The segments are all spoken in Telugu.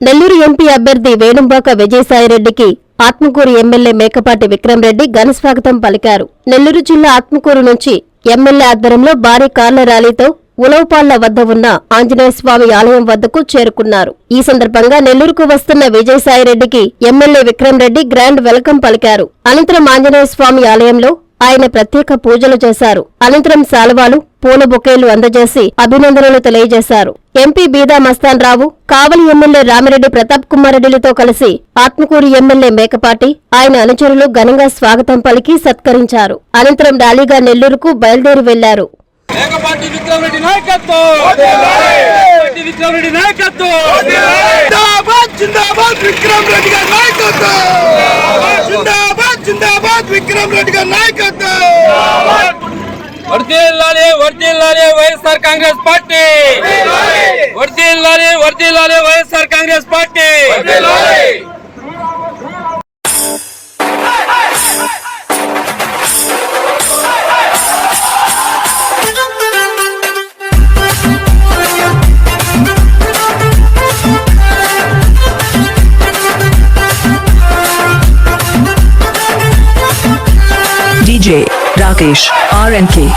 నెల్లూరు ఎంపీ అభ్యర్థి వేణుంబాక విజయసాయిరెడ్డికి ఆత్మకూరు ఎమ్మెల్యే మేకపాటి విక్రమరెడ్డి ఘనస్వాగతం పలికారు. నెల్లూరు జిల్లా ఆత్మకూరు నుంచి ఎమ్మెల్యే ఆధ్వర్యంలో భారీ కార్ల ర్యాలీతో ఉలవపాళ్ళ వద్ద ఉన్న ఆంజనేయస్వామి ఆలయం వద్దకు చేరుకున్నారు. ఈ సందర్భంగా నెల్లూరుకు వస్తున్న విజయసాయిరెడ్డికి ఎమ్మెల్యే విక్రమరెడ్డి గ్రాండ్ వెల్కమ్ పలికారు. అనంతరం ఆంజనేయస్వామి ఆలయంలో ఆయన ప్రత్యేక పూజలు చేశారు. అనంతరం శాలువాలు పూల బొకేలు అందజేసి అభినందనలు తెలియజేశారు. ఎంపీ బీదా మస్తాన్ రావు కావలి ఎమ్మెల్యే రామిరెడ్డి ప్రతాప్ కుమార్ రెడ్డిలతో కలిసి ఆత్మకూరు ఎమ్మెల్యే మేకపాటి ఆయన అనుచరులు ఘనంగా స్వాగతం పలికి సత్కరించారు. అనంతరం ర్యాలీగా నెల్లూరుకు బయలుదేరి వెళ్ళారు. నాయకత్వం మేకపాటి విక్రమరెడ్డి నాయకత్వం జిందాబాద్ జిందాబాద్ విక్రమ్ రెడ్డి గారి నాయకత్వం జిందాబాద్ జిందాబాద్ విక్రమ్ రెడ్డి గారి నాయకత్వం! వర్దిల్లాలి వర్దిల్లాలి వైఎస్ఆర్ కాంగ్రెస్ పార్టీ! వర్దిల్లాలి వర్దిల్లాలి YSR Congress party! DJ Rakesh R and K.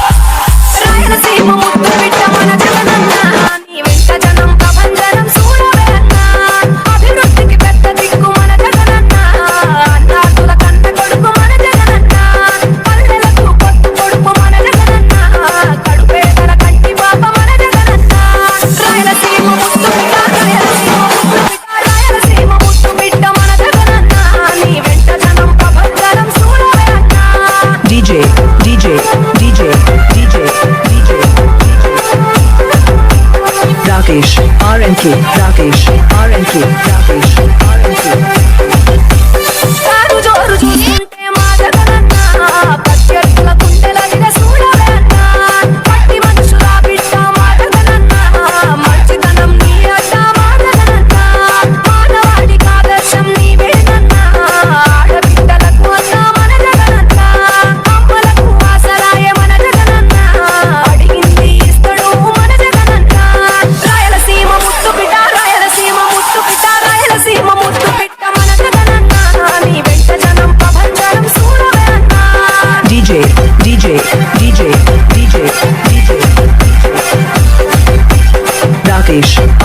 RNK Rakesh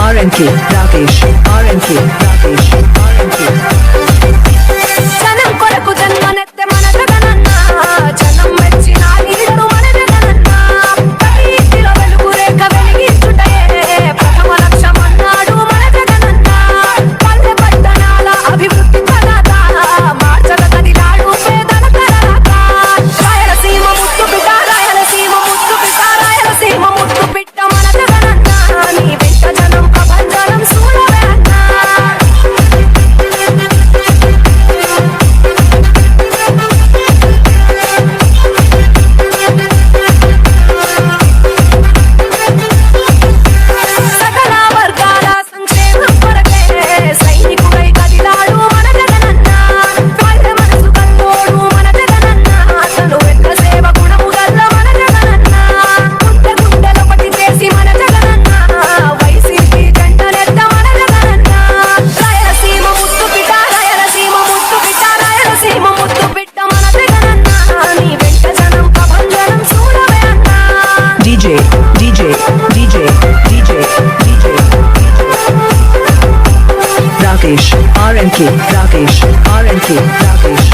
RNK Rakesh. RNK Rakesh. RNK RNK Rakesh RNK Rakesh